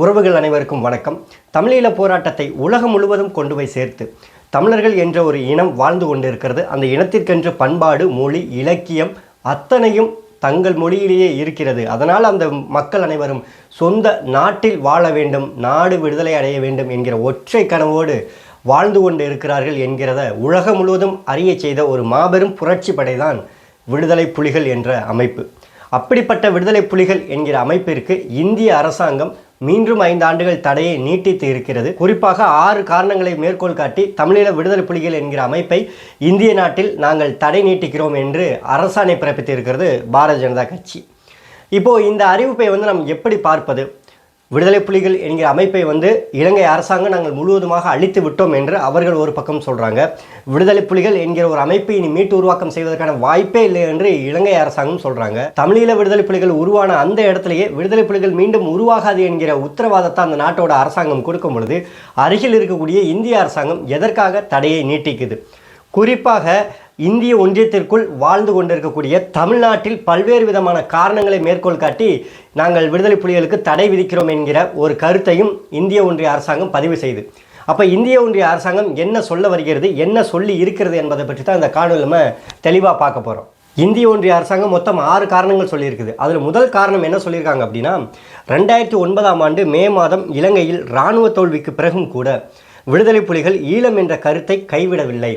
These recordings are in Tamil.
உறவுகள் அனைவருக்கும் வணக்கம். தமிழீழ போராட்டத்தை உலகம் முழுவதும் கொண்டு போய் சேர்த்து தமிழர்கள் என்ற ஒரு இனம் வாழ்ந்து கொண்டிருக்கிறது. அந்த இனத்திற்கென்று பண்பாடு மொழி இலக்கியம் அத்தனையும் தங்கள் மொழியிலேயே இருக்கிறது. அதனால் அந்த மக்கள் அனைவரும் சொந்த நாட்டில் வாழ வேண்டும் நாடு விடுதலை அடைய வேண்டும் என்கிற ஒற்றை கனவோடு வாழ்ந்து கொண்டு இருக்கிறார்கள் என்கிறத உலகம் முழுவதும் அறிய செய்த ஒரு மாபெரும் புரட்சி படைதான் விடுதலை புலிகள் என்ற அமைப்பு. அப்படிப்பட்ட விடுதலை புலிகள் என்கிற அமைப்பிற்கு இந்திய அரசாங்கம் மீண்டும் ஐந்து ஆண்டுகள் தடையை நீட்டித்து இருக்கிறது. குறிப்பாக ஆறு காரணங்களை மேற்கோள் காட்டி தமிழீழ விடுதலை புலிகள் என்கிற அமைப்பை இந்திய நாட்டில் நாங்கள் தடை நீட்டிக்கிறோம் என்று அரசாணை பிறப்பித்திருக்கிறது பாரதிய ஜனதா கட்சி. இப்போது இந்த அறிவிப்பை வந்து நாம் எப்படி பார்ப்பது? விடுதலை புலிகள் என்கிற அமைப்பை வந்து இலங்கை அரசாங்கம் நாங்கள் முழுவதுமாக அழித்து விட்டோம் என்று அவர்கள் ஒரு பக்கம் சொல்கிறாங்க விடுதலை புலிகள் என்கிற ஒரு அமைப்பை இனி மீட்டு உருவாக்கம் செய்வதற்கான வாய்ப்பே இல்லை என்று இலங்கை அரசாங்கம் சொல்கிறாங்க தமிழீழ விடுதலை புலிகள் உருவான அந்த இடத்துலையே விடுதலை புலிகள் மீண்டும் உருவாகாது என்கிற உத்தரவாதத்தை அந்த நாட்டோட அரசாங்கம் கொடுக்கும் பொழுது அருகில் இருக்கக்கூடிய இந்திய அரசாங்கம் எதற்காக தடையை நீட்டிக்குது? குறிப்பாக இந்திய ஒன்றியத்திற்குள் வாழ்ந்து கொண்டிருக்கக்கூடிய தமிழ்நாட்டில் பல்வேறு விதமான காரணங்களை மேற்கோள் காட்டி நாங்கள் விடுதலை புலிகளுக்கு தடை விதிக்கிறோம் என்கிற ஒரு கருத்தையும் இந்திய ஒன்றிய அரசாங்கம் பதிவு செய்து. அப்போ இந்திய ஒன்றிய அரசாங்கம் என்ன சொல்ல வருகிறது என்ன சொல்லி இருக்கிறது என்பதை பற்றி தான் இந்த காணொலி நம்ம தெளிவாக பார்க்க போகிறோம் இந்திய ஒன்றிய அரசாங்கம் மொத்தம் ஆறு காரணங்கள் சொல்லியிருக்குது. அதில் முதல் காரணம் என்ன சொல்லியிருக்காங்க அப்படின்னா ரெண்டாயிரத்தி ஒன்பதாம் ஆண்டு மே மாதம் இலங்கையில் இராணுவ தோல்விக்கு பிறகும் கூட விடுதலை புலிகள் ஈழம் என்ற கருத்தை கைவிடவில்லை.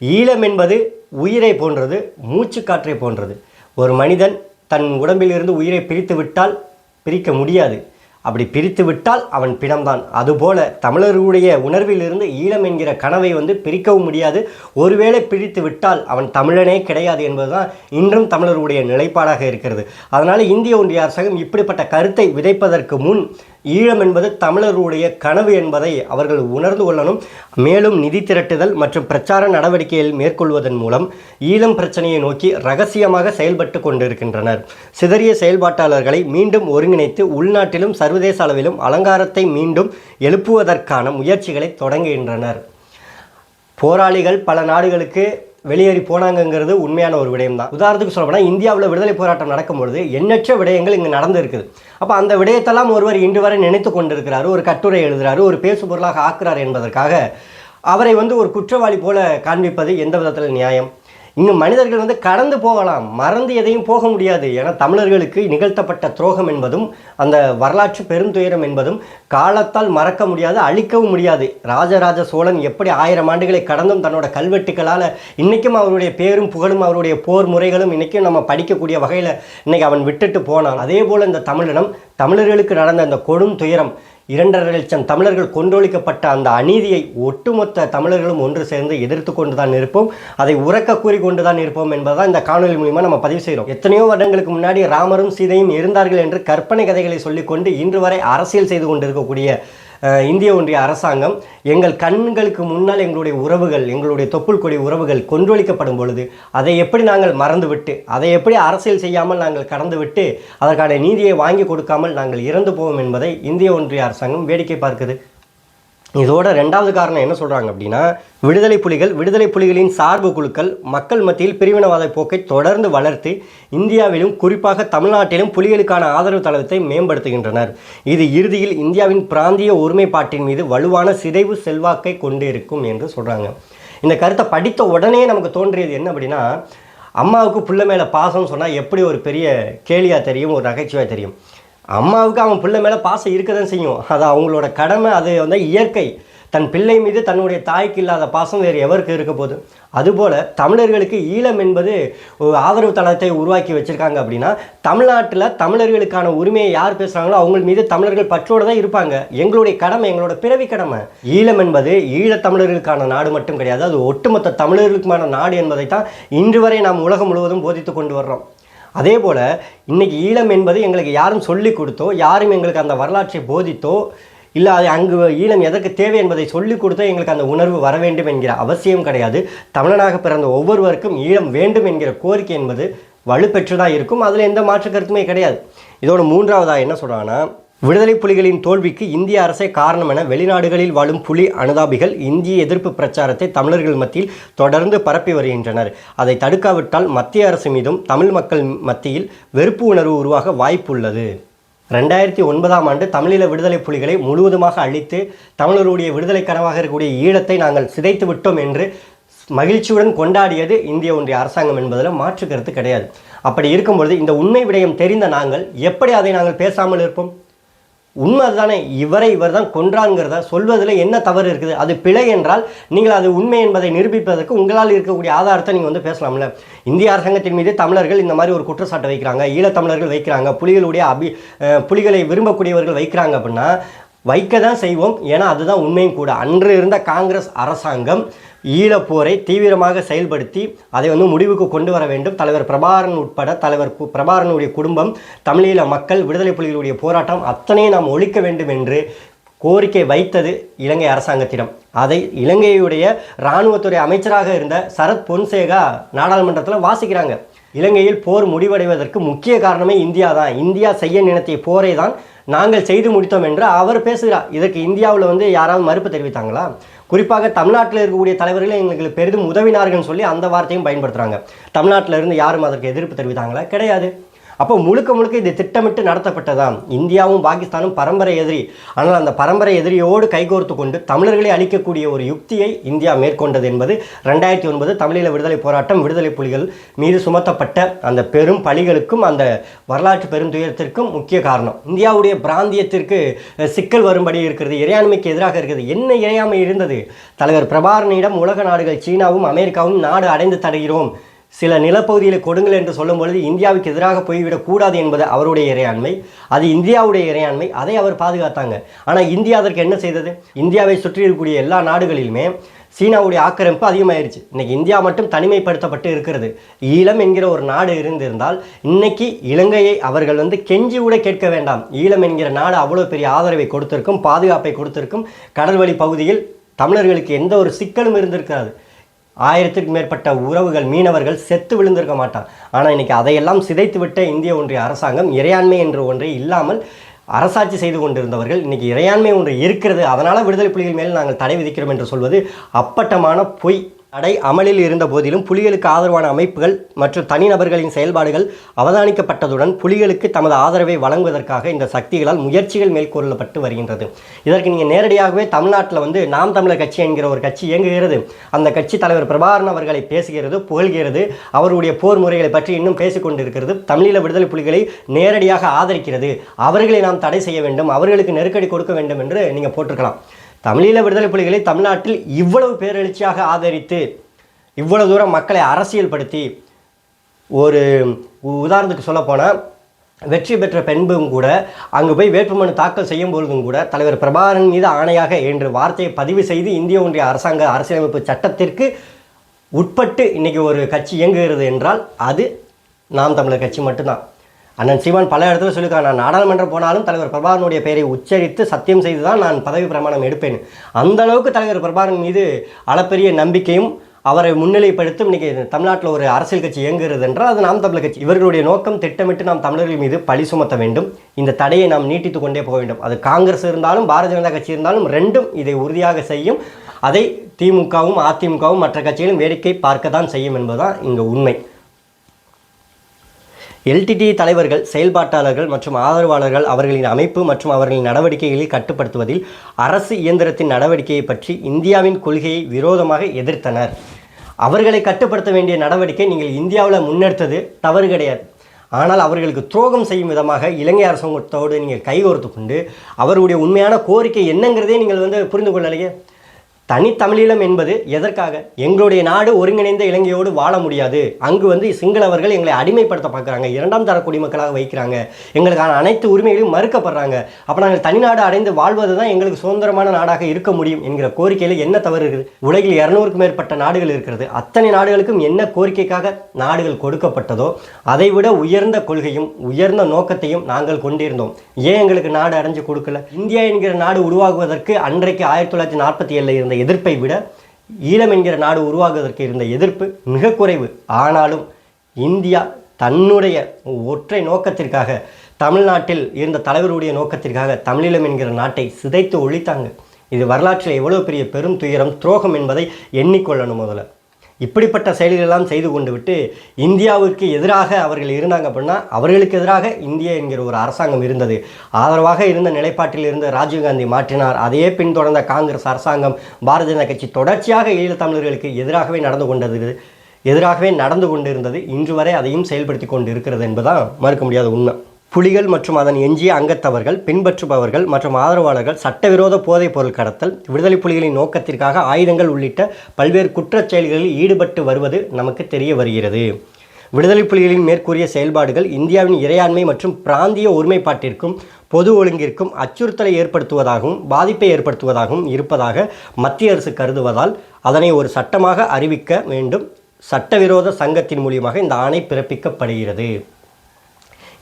ஈழம் என்பது உயிரை போன்றது மூச்சு காற்றை போன்றது. ஒரு மனிதன் தன் உடம்பிலிருந்து உயிரை பிரித்து விட்டால் பிரிக்க முடியாது. அப்படி பிரித்து விட்டால் அவன் பிணம்தான். அதுபோல தமிழர்களுடைய உணர்விலிருந்து ஈழம் என்கிற கனவை வந்து பிரிக்கவும் முடியாது. ஒருவேளை பிரித்து விட்டால் அவன் தமிழனே கிடையாது என்பதுதான் இன்றும் தமிழர்களுடைய நிலைப்பாடாக இருக்கிறது. அதனால் இந்திய ஒன்றிய அரசாங்கம் இப்படிப்பட்ட கருத்தை விதைப்பதற்கு முன் ஈழம் என்பது தமிழர்களுடைய கனவு என்பதை அவர்கள் உணர்ந்து கொள்ளணும். மேலும் நிதி திரட்டுதல் மற்றும் பிரச்சார நடவடிக்கைகள் மேற்கொள்வதன் மூலம் ஈழம் பிரச்சனையை நோக்கி ரகசியமாக செயல்பட்டு கொண்டிருக்கின்றனர். சிதறிய செயல்பாட்டாளர்களை மீண்டும் ஒருங்கிணைத்து உள்நாட்டிலும் சர்வதேச அளவிலும் அலங்காரத்தை மீண்டும் எழுப்புவதற்கான முயற்சிகளை தொடங்குகின்றனர். போராளிகள் பல நாடுகளுக்கு வெளியேறி போனாங்கங்கிறது உண்மையான ஒரு விடயம் தான் உதாரணத்துக்கு சொல்லப்போனால் இந்தியாவில் விடுதலை போராட்டம் நடக்கும்பொழுது எண்ணற்ற விடயங்கள் இங்கே நடந்திருக்குது. அப்போ அந்த விடயத்தெல்லாம் ஒருவர் இன்று வரை நினைத்து கொண்டிருக்கிறாரு ஒரு கட்டுரை எழுதுகிறாரு ஒரு பேசு பொருளாக ஆக்குறார் என்பதற்காக அவரை வந்து ஒரு குற்றவாளி போல காண்பிப்பது எந்த விதத்தில் நியாயம்? இங்கு மனிதர்கள் வந்து கடந்து போகலாம். மறந்து எதையும் போக முடியாது. என தமிழர்களுக்கு நிகழ்த்தப்பட்ட துரோகம் என்பதும் அந்த வரலாற்று பெருந்துயரம் என்பதும் காலத்தால் மறக்க முடியாது அழிக்கவும் முடியாது. ராஜராஜ சோழன் எப்படி ஆயிரம் ஆண்டுகளை கடந்தும் தன்னோட கல்வெட்டுக்களால் இன்றைக்கும் அவருடைய பேரும் புகழும் அவருடைய போர் முறைகளும் இன்றைக்கும் நம்ம படிக்கக்கூடிய வகையில் இன்றைக்கி அவன் விட்டுட்டு போனான். அதே போல் இந்த தமிழினம் தமிழர்களுக்கு நடந்த அந்த கொடும் துயரம் இரண்டரை லட்சம் தமிழர்கள் கொன்றொழிக்கப்பட்ட அந்த அநீதியை ஒட்டுமொத்த தமிழர்களும் ஒன்று சேர்ந்து எதிர்த்து கொண்டு தான் இருப்போம். அதை உறக்க கூறி கொண்டு தான் இருப்போம் என்பதுதான் இந்த காணொலி மூலிமா நம்ம பதிவு செய்கிறோம் எத்தனையோ வருடங்களுக்கு முன்னாடி ராமரும் சீதையும் இருந்தார்கள் என்று கற்பனை கதைகளை சொல்லிக்கொண்டு இன்று வரை அரசியல் செய்து கொண்டிருக்கக்கூடிய இந்திய ஒன்றிய அரசாங்கம் எங்கள் கண்களுக்கு முன்னால் எங்களுடைய உறவுகள் எங்களுடைய தொப்புள் கொடி உறவுகள் கொன்றொழிக்கப்படும் பொழுது அதை எப்படி நாங்கள் மறந்துவிட்டு அதை எப்படி அரசியல் செய்யாமல் நாங்கள் கடந்துவிட்டு அதற்கான நீதியை வாங்கி கொடுக்காமல் நாங்கள் இறந்து போவோம் என்பதை இந்திய ஒன்றிய அரசாங்கம் வேடிக்கை பார்க்குது. இதோட ரெண்டாவது காரணம் என்ன சொல்கிறாங்க அப்படின்னா விடுதலை புலிகள் விடுதலை புலிகளின் சார்பு குழுக்கள் மக்கள் மத்தியில் பிரிவினவாத போக்கை தொடர்ந்து வளர்த்து இந்தியாவிலும் குறிப்பாக தமிழ்நாட்டிலும் புலிகளுக்கான ஆதரவு தளத்தை மேம்படுத்துகின்றனர். இது இறுதியில் இந்தியாவின் பிராந்திய ஒருமைப்பாட்டின் மீது வலுவான சிதைவு செல்வாக்கை கொண்டிருக்கும் என்று சொல்கிறாங்க இந்த கருத்தை படித்த உடனே நமக்கு தோன்றியது என்ன அப்படின்னா அம்மாவுக்கு புள்ள மேலே பாசம் சொன்னால் எப்படி ஒரு பெரிய கேலியாக தெரியும் ஒரு நகைச்சுவையாக தெரியும். அம்மாவுக்கு அவன் பிள்ளை மேலே பாசம் இருக்க தான் செய்யும். அது அவங்களோட கடமை அது வந்து இயற்கை. தன் பிள்ளை மீது தன்னுடைய தாய்க்கு இல்லாத பாசம் வேறு எவருக்கு இருக்க போகுது? அதுபோல் தமிழர்களுக்கு ஈழம் என்பது ஒரு ஆதரவு தளத்தை உருவாக்கி வச்சுருக்காங்க அப்படின்னா தமிழ்நாட்டில் தமிழர்களுக்கான உரிமையை யார் பேசுகிறாங்களோ அவங்க மீது தமிழர்கள் பற்றோடு தான் இருப்பாங்க. எங்களுடைய கடமை எங்களோட பிறவி கடமை. ஈழம் என்பது ஈழத் தமிழர்களுக்கான நாடு மட்டும் கிடையாது அது ஒட்டுமொத்த தமிழர்களுக்குமான நாடு என்பதை தான் இன்று வரை நாம் உலகம் முழுவதும் போதித்து கொண்டு வர்றோம். அதே போல் இன்றைக்கி ஈழம் என்பது எங்களுக்கு யாரும் சொல்லி கொடுத்தோ யாரும் எங்களுக்கு அந்த வரலாற்றை போதித்தோ இல்லை அது அங்கு ஈழம் எதற்கு தேவை என்பதை சொல்லிக் கொடுத்தோ எங்களுக்கு அந்த உணர்வு வர வேண்டும் என்கிற அவசியம் கிடையாது. தமிழனாக பிறந்த ஒவ்வொருவருக்கும் ஈழம் வேண்டும் என்கிற கோரிக்கை என்பது வலுப்பெற்றுதான் இருக்கும். அதில் எந்த மாற்று கருத்துமே கிடையாது. இதோட மூன்றாவதாக என்ன சொல்கிறாங்கன்னா விடுதலை புலிகளின் தோல்விக்கு இந்திய அரசே காரணம் என வெளிநாடுகளில் வாழும் புலி அனுதாபிகள் இந்திய எதிர்ப்பு பிரச்சாரத்தை தமிழர்கள் மத்தியில் தொடர்ந்து பரப்பி வருகின்றனர். அதை தடுக்காவிட்டால் மத்திய அரசு மீதும் தமிழ் மக்கள் மத்தியில் வெறுப்பு உணர்வு உருவாக வாய்ப்புள்ளது. ரெண்டாயிரத்தி ஒன்பதாம் ஆண்டு தமிழீழ விடுதலை புலிகளை முழுவதுமாக அழித்து தமிழருடைய விடுதலை கனவாக இருக்கக்கூடிய ஈழத்தை நாங்கள் சிதைத்து விட்டோம் என்று மகிழ்ச்சியுடன் கொண்டாடியது இந்திய ஒன்றிய அரசாங்கம் என்பதில் மாற்று கருத்து கிடையாது. அப்படி இருக்கும்பொழுது இந்த உண்மை விடயம் தெரிந்த நாங்கள் எப்படி அதை நாங்கள் பேசாமல் இருப்போம்? உண்மை தானே இவரை இவர் தான் கொன்றாங்கிறத சொல்வதில் என்ன தவறு இருக்குது? அது பிழை என்றால் நீங்கள் அது உண்மை என்பதை நிரூபிப்பதற்கு உங்களால் இருக்கக்கூடிய ஆதாரத்தை நீங்கள் வந்து பேசலாம்ல. இந்திய அரசாங்கத்தின் மீது தமிழர்கள் இந்த மாதிரி ஒரு குற்றச்சாட்டை வைக்கிறாங்க ஈழத்தமிழர்கள் வைக்கிறாங்க புலிகளுடைய அபி புலிகளை விரும்பக்கூடியவர்கள் வைக்கிறாங்க அப்படின்னா வைக்க தான் செய்வோம். ஏன்னா அதுதான் உண்மையும் கூட. அன்று இருந்த காங்கிரஸ் அரசாங்கம் ஈழப்போரை தீவிரமாக செயல்படுத்தி அதை வந்து முடிவுக்கு கொண்டு வர வேண்டும். தலைவர் பிரபாரன் உட்பட தலைவர் பிரபாரனுடைய குடும்பம் தமிழீழ மக்கள் விடுதலை புலிகளுடைய போராட்டம் அத்தனையும் நாம் ஒழிக்க வேண்டும் என்று கோரிக்கை வைத்தது இலங்கை அரசாங்கத்திடம். அதை இலங்கையுடைய இராணுவத்துறை அமைச்சராக இருந்த சரத் பொன்சேகா நாடாளுமன்றத்தில் வாசிக்கிறாங்க. இலங்கையில் போர் முடிவடைவதற்கு முக்கிய காரணமே இந்தியா தான். இந்தியா செய்ய நினைத்திய போரை தான் நாங்கள் செய்து முடித்தோம் என்று அவர் பேசுகிறார். இதற்கு இந்தியாவில் வந்து யாராவது மறுப்பு தெரிவித்தாங்களா? குறிப்பாக தமிழ்நாட்டில் இருக்கக்கூடிய தலைவர்களே எங்களுக்கு பெரிதும் உதவினார்கள்னு சொல்லி அந்த வார்த்தையும் பயன்படுத்துகிறாங்க தமிழ்நாட்டில் இருந்து யாரும் அதற்கு எதிர்ப்பு தெரிவித்தாங்களா? கிடையாது. அப்போ முழுக்க முழுக்க இது திட்டமிட்டு நடத்தப்பட்டதாம். இந்தியாவும் பாகிஸ்தானும் பரம்பரை எதிரி. ஆனால் அந்த பரம்பரை எதிரியோடு கைகோர்த்து கொண்டு தமிழர்களை அழிக்கக்கூடிய ஒரு யுக்தியை இந்தியா மேற்கொண்டது என்பது ரெண்டாயிரத்தி ஒன்பது தமிழீழ விடுதலை போராட்டம் விடுதலை புலிகள் மீது சுமத்தப்பட்ட அந்த பெரும் பழிகளுக்கும் அந்த வரலாற்று பெருந்துயரத்திற்கும் முக்கிய காரணம். இந்தியாவுடைய பிராந்தியத்திற்கு சிக்கல் வரும்படி இருக்கிறது இறையாண்மைக்கு எதிராக இருக்கிறது. என்ன இறையாமை இருந்தது? தலைவர் பிரபாரனிடம் உலக நாடுகள் சீனாவும் அமெரிக்காவும் நாடு அடைந்து தருகிறோம். சில நிலப்பகுதிகளை கொடுங்கள் என்று சொல்லும் பொழுது இந்தியாவுக்கு எதிராக போய்விடக்கூடாது என்பது அவருடைய இறையாண்மை. அது இந்தியாவுடைய இறையாண்மை. அதை அவர் பாதுகாத்தாங்க. ஆனால் இந்தியா அதற்கு என்ன செய்தது? இந்தியாவை சுற்றி இருக்கக்கூடிய எல்லா நாடுகளிலுமே சீனாவுடைய ஆக்கிரமிப்பு அதிகமாயிருச்சு. இன்னைக்கு இந்தியா மட்டும் தனிமைப்படுத்தப்பட்டு இருக்கிறது. ஈழம் என்கிற ஒரு நாடு இருந்திருந்தால் இன்னைக்கு இலங்கையை அவர்கள் வந்து கெஞ்சி கூட கேட்க வேண்டாம். ஈழம் என்கிற நாடு அவ்வளோ பெரிய ஆதரவை கொடுத்திருக்கும் பாதுகாப்பை கொடுத்திருக்கும் கடல்வழி பகுதியில் தமிழர்களுக்கு எந்த ஒரு சிக்கலும் இருந்திருக்காது. ஆயிரத்துக்கு மேற்பட்ட உறவுகள் மீனவர்கள் செத்து விழுந்திருக்க மாட்டான் ஆனால் இன்றைக்கி அதையெல்லாம் சிதைத்துவிட்ட இந்திய ஒன்றிய அரசாங்கம் இறையாண்மை என்ற ஒன்றை இல்லாமல் அரசாட்சி செய்து கொண்டிருந்தவர்கள் இன்றைக்கி இறையாண்மை ஒன்று இருக்கிறது அதனால் விடுதலை புலிகள் மேல் நாங்கள் தடை விதிக்கிறோம் என்று சொல்வது அப்பட்டமான பொய். தடை அமலில் இருந்த போதிலும் புலிகளுக்கு ஆதரவான அமைப்புகள் மற்றும் தனிநபர்களின் செயல்பாடுகள் அவதானிக்கப்பட்டதுடன் புலிகளுக்கு தமது ஆதரவை வழங்குவதற்காக இந்த சக்திகளால் முயற்சிகள் மேற்கொள்ளப்பட்டு வருகின்றது. இதற்கு நீங்கள் நேரடியாகவே தமிழ்நாட்டில் வந்து நாம் தமிழர் கட்சி என்கிற ஒரு கட்சி இயங்குகிறது. அந்த கட்சி தலைவர் பிரபாகரன் அவர்களை பேசுகிறது புகழ்கிறது. அவருடைய போர் முறைகளை பற்றி இன்னும் பேசிக்கொண்டிருக்கிறது தமிழீழ விடுதலை புலிகளை நேரடியாக ஆதரிக்கிறது. அவர்களை நாம் தடை செய்ய வேண்டும். அவர்களுக்கு நெருக்கடி கொடுக்க வேண்டும் என்று நீங்கள் போட்டிருக்கலாம். தமிழீழ விடுதலை புலிகளை தமிழ்நாட்டில் இவ்வளவு பேரெழுச்சியாக ஆதரித்து இவ்வளவு தூரம் மக்களை அரசியல்படுத்தி ஒரு உதாரணத்துக்கு சொல்லப்போனால் வெற்றி பெற்ற பெண்பும் கூட அங்கு போய் வேட்புமனு தாக்கல் செய்யும் பொழுதும் கூட தலைவர் பிரபாகரன் மீது ஆணையாக என்று வார்த்தையை பதிவு செய்து இந்திய ஒன்றிய அரசாங்க அரசியலமைப்பு சட்டத்திற்கு உட்பட்டு இன்னைக்கு ஒரு கட்சி இயங்குகிறது என்றால் அது நாம் தமிழர் கட்சி மட்டும்தான். அண்ணன் சீமான் பல இடத்துல சொல்லியிருக்காங்க நான் நாடாளுமன்றம் போனாலும் தலைவர் பிரபாகரனுடைய பெயரை உச்சரித்து சத்தியம் செய்து தான் நான் பதவி பிரமாணம் எடுப்பேன். அந்த அளவுக்கு தலைவர் பிரபாகரன் மீது அளப்பெரிய நம்பிக்கையும் அவரை முன்னிலைப்படுத்தும் இன்றைக்கி தமிழ்நாட்டில் ஒரு அரசியல் கட்சி இயங்குகிறது என்றால் அது நாம் தமிழர் கட்சி. இவர்களுடைய நோக்கம் திட்டமிட்டு நாம் தமிழர்கள் மீது பழி சுமத்த வேண்டும். இந்த தடையை நாம் நீட்டித்து கொண்டே போக வேண்டும். அது காங்கிரஸ் இருந்தாலும் பாரதிய ஜனதா கட்சி இருந்தாலும் ரெண்டும் இதை உறுதியாக செய்யும். அதை திமுகவும் அதிமுகவும் மற்ற கட்சிகளும் வேடிக்கை பார்க்க தான் செய்யும் என்பதுதான் இங்கே உண்மை. எல்டிடி தலைவர்கள் செயல்பாட்டாளர்கள் மற்றும் ஆதரவாளர்கள் அவர்களின் அமைப்பு மற்றும் அவர்களின் நடவடிக்கைகளை கட்டுப்படுத்துவதில் அரசு இயந்திரத்தின் நடவடிக்கையை பற்றி இந்தியாவின் கொள்கையை விரோதமாக எதிர்த்தனர். அவர்களை கட்டுப்படுத்த வேண்டிய நடவடிக்கை நீங்கள் இந்தியாவில் முன்னெடுத்தது தவறு கிடையாது. ஆனால் அவர்களுக்கு துரோகம் செய்யும் விதமாக இலங்கை அரசாங்கத்தோடு நீங்கள் கைகோர்த்து கொண்டு அவருடைய உண்மையான கோரிக்கை என்னங்கிறதே நீங்கள் வந்து புரிந்து கொள்ளலையே? தனித்தமிழீழம் என்பது எதற்காக? எங்களுடைய நாடு ஒருங்கிணைந்த இலங்கையோடு வாழ முடியாது. அங்கு வந்து சிங்களவர்கள் எங்களை அடிமைப்படுத்த பார்க்குறாங்க. இரண்டாம் தர குடிமக்களாக வைக்கிறாங்க. எங்களுக்கான அனைத்து உரிமைகளையும் மறுக்கப்படுறாங்க. அப்போ நாங்கள் தனிநாடு அடைந்து வாழ்வது தான் எங்களுக்கு சுதந்திரமான நாடாக இருக்க முடியும் என்கிற கோரிக்கையில் என்ன தவறு இருக்குது? உலகில் இரநூறுக்கும் மேற்பட்ட நாடுகள் இருக்கிறது. அத்தனை நாடுகளுக்கும் என்ன கோரிக்கைக்காக நாடுகள் கொடுக்கப்பட்டதோ அதைவிட உயர்ந்த கொள்கையும் உயர்ந்த நோக்கத்தையும் நாங்கள் கொண்டிருந்தோம். ஏன் எங்களுக்கு நாடு அடைஞ்சு கொடுக்கல? இந்தியா என்கிற நாடு உருவாகுவதற்கு அன்றைக்கு ஆயிரத்தி தொள்ளாயிரத்தி நாற்பத்தி ஏழில் இருந்த எதிர்ப்பை விட ஈழம் என்கிற நாடு உருவாகுவதற்கு இருந்த எதிர்ப்பு மிக குறைவு. ஆனாலும் இந்தியா தன்னுடைய ஒற்றை நோக்கத்திற்காக தமிழ்நாட்டில் இருந்த தலைவருடைய நோக்கத்திற்காக தமிழீழம் என்கிற நாட்டை சிதைத்து ஒழித்தாங்க. இது வரலாற்றில் எவ்வளோ பெரிய பெரும் துயரம் துரோகம் என்பதை எண்ணிக்கொள்ளணும் முதல்ல. இப்படிப்பட்ட செயல்களெல்லாம் செய்து கொண்டு விட்டு இந்தியாவுக்கு எதிராக அவர்கள் இருந்தாங்க அப்படின்னா அவர்களுக்கு எதிராக இந்தியா என்கிற ஒரு அரசாங்கம் இருந்தது. ஆதரவாக இருந்த நிலைப்பாட்டில் இருந்து ராஜீவ்காந்தி மாற்றினார். அதையே பின்தொடர்ந்த காங்கிரஸ் அரசாங்கம் பாரதிய ஜனதா கட்சி தொடர்ச்சியாக ஈழத்தமிழர்களுக்கு எதிராகவே நடந்து கொண்டது எதிராகவே நடந்து கொண்டிருந்தது. இன்று வரை அதையும் செயல்படுத்தி கொண்டு இருக்கிறது என்பதுதான் மறுக்க முடியாத உண்மை. புலிகள் மற்றும் அதன் எஞ்சிய அங்கத்தவர்கள் பின்பற்றுபவர்கள் மற்றும் ஆதரவாளர்கள் சட்டவிரோத போதைப் பொருள் கடத்தல் விடுதலை புலிகளின் நோக்கத்திற்காக ஆயுதங்கள் உள்ளிட்ட பல்வேறு குற்றச் செயல்களில் ஈடுபட்டு வருவது நமக்கு தெரிய வருகிறது. விடுதலை புலிகளின் மேற்கூறிய செயல்பாடுகள் இந்தியாவின் இறையாண்மை மற்றும் பிராந்திய ஒருமைப்பாட்டிற்கும் பொது ஒழுங்கிற்கும் அச்சுறுத்தலை ஏற்படுத்துவதாகவும் பாதிப்பை ஏற்படுத்துவதாகவும் இருப்பதாக மத்திய அரசு கருதுவதால் அதனை ஒரு சட்டமாக அறிவிக்க வேண்டும். சட்டவிரோத சங்கத்தின் மூலியமாக இந்த ஆணை பிறப்பிக்கப்படுகிறது.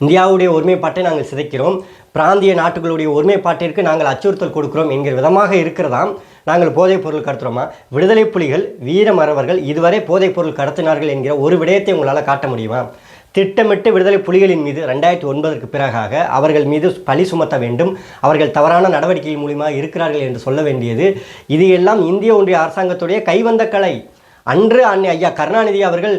இந்தியாவுடைய ஒருமைப்பாட்டை நாங்கள் சிதைக்கிறோம். பிராந்திய நாட்டுகளுடைய ஒருமைப்பாட்டிற்கு நாங்கள் அச்சுறுத்தல் கொடுக்கிறோம் என்கிற விதமாக இருக்கிறதாம் நாங்கள் போதைப் பொருள் கடத்துகிறோமா விடுதலை புலிகள் வீரமறவர்கள் இதுவரை போதைப் பொருள் கடத்தினார்கள் என்கிற ஒரு விடயத்தை உங்களால் காட்ட முடியுமா? திட்டமிட்டு விடுதலை புலிகளின் மீது ரெண்டாயிரத்தி ஒன்பதற்கு பிறகாக அவர்கள் மீது பழி சுமத்த வேண்டும். அவர்கள் தவறான நடவடிக்கைகள் மூலியமாக இருக்கிறார்கள் என்று சொல்ல வேண்டியது. இது எல்லாம் இந்திய ஒன்றிய அரசாங்கத்துடைய கைவந்த கலை. அன்று அன்னை ஐயா கருணாநிதி அவர்கள்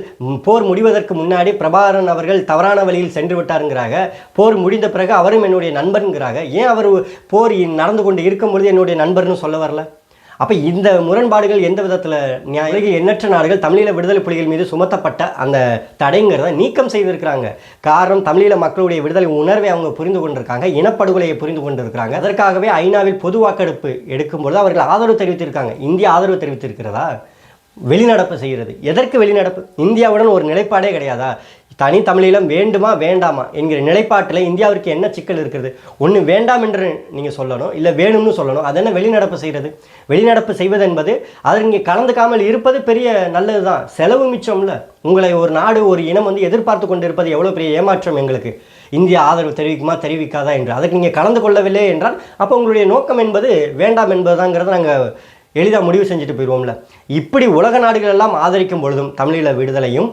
போர் முடிவதற்கு முன்னாடி பிரபாகரன் அவர்கள் தவறான வழியில் சென்று விட்டாருங்கிறாங்க. போர் முடிந்த பிறகு அவரும் என்னுடைய நண்பருங்கிறாங்க. ஏன் அவர் போர் நடந்து கொண்டு இருக்கும் பொழுது என்னுடைய நண்பர்னு சொல்ல வரல? அப்போ இந்த முரண்பாடுகள் எந்த விதத்தில் எண்ணற்ற நாடுகள் தமிழீழ விடுதலை புலிகள் மீது சுமத்தப்பட்ட அந்த தடைங்கிறத நீக்கம் செய்திருக்கிறாங்க. காரணம் தமிழீழ மக்களுடைய விடுதலை உணர்வை அவங்க புரிந்து கொண்டிருக்காங்க. இனப்படுகொலையை புரிந்து கொண்டிருக்கிறாங்க. அதற்காகவே ஐநாவில் பொது வாக்கெடுப்பு எடுக்கும்பொழுது அவர்கள் ஆதரவு தெரிவித்திருக்காங்க. இந்தியா ஆதரவு தெரிவித்திருக்கிறதா? வெளிநடப்பு செய்கிறது. எதற்கு வெளிநடப்பு? இந்தியாவுடன் ஒரு நிலைப்பாடே கிடையாதா? தனி தமிழீழம் வேண்டுமா வேண்டாமா என்கிற நிலைப்பாட்டில் இந்தியாவிற்கு என்ன சிக்கல் இருக்கிறது? ஒன்று வேண்டாம் என்று நீங்கள் சொல்லணும் இல்லை வேணும்னு சொல்லணும். அதென்ன வெளிநடப்பு செய்கிறது? வெளிநடப்பு செய்வது என்பது அதில் இங்கே கலந்துக்காமல் இருப்பது பெரிய நல்லது தான் செலவு மிச்சம்ல. உங்களை ஒரு நாடு ஒரு இனம் வந்து எதிர்பார்த்து கொண்டிருப்பது எவ்வளோ பெரிய ஏமாற்றம் எங்களுக்கு? இந்தியா ஆதரவு தெரிவிக்குமா தெரிவிக்காதா என்று. அதுக்கு நீங்கள் கலந்து கொள்ளவில்லை என்றால் அப்போ உங்களுடைய நோக்கம் என்பது வேண்டாம் என்பதுதாங்கிறத நாங்கள் எளிதாக முடிவு செஞ்சுட்டு போயிடுவோம்ல இப்படி உலக நாடுகள் எல்லாம் ஆதரிக்கும் பொழுதும் தமிழீழ விடுதலையும்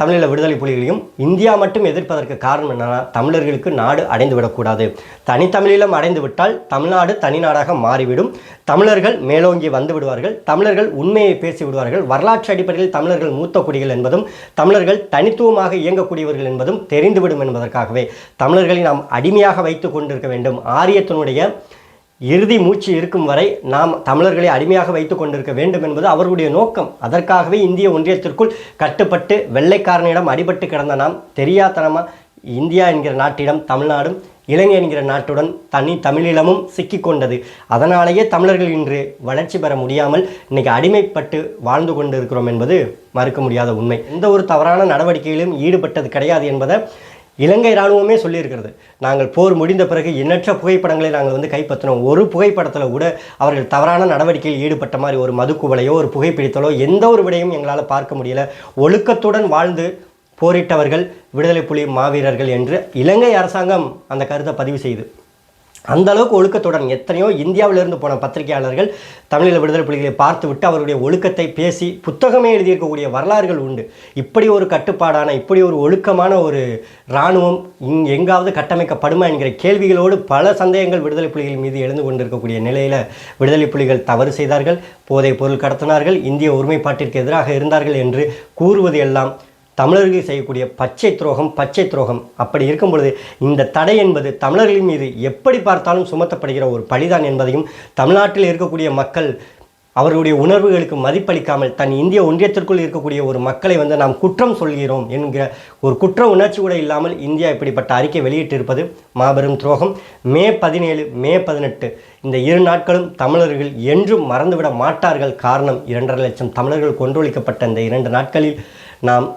தமிழீழ விடுதலை புலிகளையும் இந்தியா மட்டும் எதிர்ப்பதற்கு காரணம் என்னன்னா தமிழர்களுக்கு நாடு அடைந்து விடக்கூடாது. தனித்தமிழீழம் அடைந்து விட்டால் தமிழ்நாடு தனிநாடாக மாறிவிடும். தமிழர்கள் மேலோங்கி வந்து விடுவார்கள். தமிழர்கள் உண்மையை பேசி விடுவார்கள். வரலாற்று அடிப்படையில் தமிழர்கள் மூத்த குடிகள் என்பதும் தமிழர்கள் தனித்துவமாக இயங்கக்கூடியவர்கள் என்பதும் தெரிந்துவிடும் என்பதற்காகவே தமிழர்களை நாம் அடிமையாக வைத்து கொண்டிருக்க வேண்டும். ஆரியத்தினுடைய இறுதி மூச்சு இருக்கும் வரை நாம் தமிழர்களை அடிமையாக வைத்து கொண்டிருக்க வேண்டும் என்பது அவர்களுடைய நோக்கம். அதற்காகவே இந்திய ஒன்றியத்திற்குள் கட்டுப்பட்டு வெள்ளைக்காரனிடம் அடிபட்டு கிடந்த நாம் தெரியாதனமாக இந்தியா என்கிற நாட்டிடம் தமிழ்நாடும் இலங்கை என்கிற நாட்டுடன் தனி தமிழீழமும் சிக்கிக்கொண்டது அதனாலேயே தமிழர்கள் இன்று வளர்ச்சி பெற முடியாமல் இன்றைக்கி அடிமைப்பட்டு வாழ்ந்து கொண்டு இருக்கிறோம் என்பது மறுக்க முடியாத உண்மை. எந்த ஒரு தவறான நடவடிக்கையிலும் ஈடுபட்டது கிடையாது என்பதை இலங்கை இராணுவமே சொல்லியிருக்கிறது. நாங்கள் போர் முடிந்த பிறகு எண்ணற்ற புகைப்படங்களை நாங்கள் வந்து கைப்பற்றினோம். ஒரு புகைப்படத்தில் கூட அவர்கள் தவறான நடவடிக்கையில் ஈடுபட்ட மாதிரி ஒரு மதுக்குவலையோ ஒரு புகைப்பிடித்தலோ எந்த ஒரு விடையும் எங்களால் பார்க்க முடியல. ஒழுக்கத்துடன் வாழ்ந்து போரிட்டவர்கள் விடுதலை புலி மாவீரர்கள் என்று இலங்கை அரசாங்கம் அந்த கருத்தை பதிவு செய்து. அந்த அளவுக்கு ஒழுக்கத்துடன் எத்தனையோ இந்தியாவிலிருந்து போன பத்திரிகையாளர்கள் தமிழீழ விடுதலை புலிகளை பார்த்துவிட்டு அவருடைய ஒழுக்கத்தை பேசி புத்தகமே எழுதியிருக்கக்கூடிய வரலாறுகள் உண்டு. இப்படி ஒரு கட்டுப்பாடான இப்படி ஒரு ஒழுக்கமான ஒரு இராணுவம் இங் எங்காவது கட்டமைக்கப்படுமா என்கிற கேள்விகளோடு பல சந்தேகங்கள் விடுதலை புலிகள் மீது எழுந்து கொண்டிருக்கக்கூடிய நிலையில் விடுதலை புலிகள் தவறு செய்தார்கள் போதைப் பொருள் கடத்தினார்கள் இந்திய ஒருமைப்பாட்டிற்கு எதிராக இருந்தார்கள் என்று கூறுவது எல்லாம் தமிழர்கள் செய்யக்கூடிய பச்சை துரோகம் பச்சை துரோகம். அப்படி இருக்கும் பொழுது இந்த தடை என்பது தமிழர்களின் மீது எப்படி பார்த்தாலும் சுமத்தப்படுகிற ஒரு பழிதான் என்பதையும் தமிழ்நாட்டில் இருக்கக்கூடிய மக்கள் அவர்களுடைய உணர்வுகளுக்கு மதிப்பளிக்காமல் தன் இந்திய ஒன்றியத்திற்குள் இருக்கக்கூடிய ஒரு மக்களை வந்து நாம் குற்றம் சொல்கிறோம் என்கிற ஒரு குற்ற உணர்ச்சி கூட இல்லாமல் இந்தியா இப்படிப்பட்ட அறிக்கை வெளியிட்டிருப்பது மாபெரும் துரோகம். மே பதினேழு மே பதினெட்டு இந்த இரு நாட்களும் தமிழர்கள் என்றும் மறந்துவிட மாட்டார்கள். காரணம் இரண்டரை லட்சம் தமிழர்கள் கொன்றொழிக்கப்பட்ட இந்த இரண்டு நாட்களில் நாம்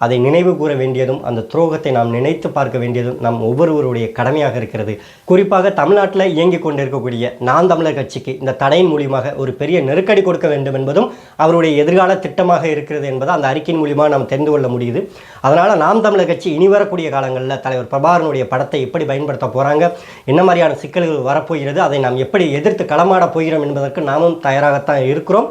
அதை நினைவு கூற வேண்டியதும் அந்த துரோகத்தை நாம் நினைத்து பார்க்க வேண்டியதும் நம் ஒவ்வொருவருடைய கடமையாக இருக்கிறது. குறிப்பாக தமிழ்நாட்டில் இயங்கிக் கொண்டிருக்கக்கூடிய நான் தமிழர் கட்சிக்கு இந்த தடையின் மூலியமாக ஒரு பெரிய நெருக்கடி கொடுக்க வேண்டும் என்பதும் அவருடைய எதிர்கால திட்டமாக இருக்கிறது என்பதை அந்த அறிக்கையின் மூலியமாக நாம் தெரிந்து கொள்ள முடியுது. அதனால் நாம் தமிழர் கட்சி இனி வரக்கூடிய காலங்களில் தலைவர் பிரபாகரனுடைய படத்தை எப்படி பயன்படுத்த போகிறாங்க என்ன மாதிரியான சிக்கல்கள் வரப்போகிறது அதை நாம் எப்படி எதிர்த்து களமாட போகிறோம் என்பதற்கு நாமும் தயாராகத்தான் இருக்கிறோம்.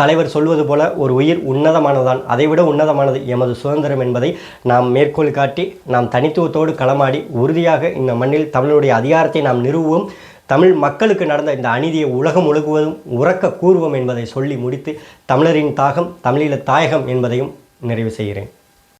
தலைவர் சொல்வது போல ஒரு உயிர் உன்னதமானதான் அதைவிட உன்னதமானது எமது சுதந்திரம் என்பதை நாம் மேற்கோள் காட்டி நாம் தனித்துவத்தோடு களமாடி உறுதியாக இந்த மண்ணில் தமிழுடைய அதிகாரத்தை நாம் நிறுவுவோம். தமிழ் மக்களுக்கு நடந்த இந்த அநீதியை உலகம் முழுகுவதும் உறக்க கூறுவோம் என்பதை சொல்லி முடித்து தமிழரின் தாகம் தமிழீழ தாயகம் என்பதையும் நிறைவு செய்கிறேன்.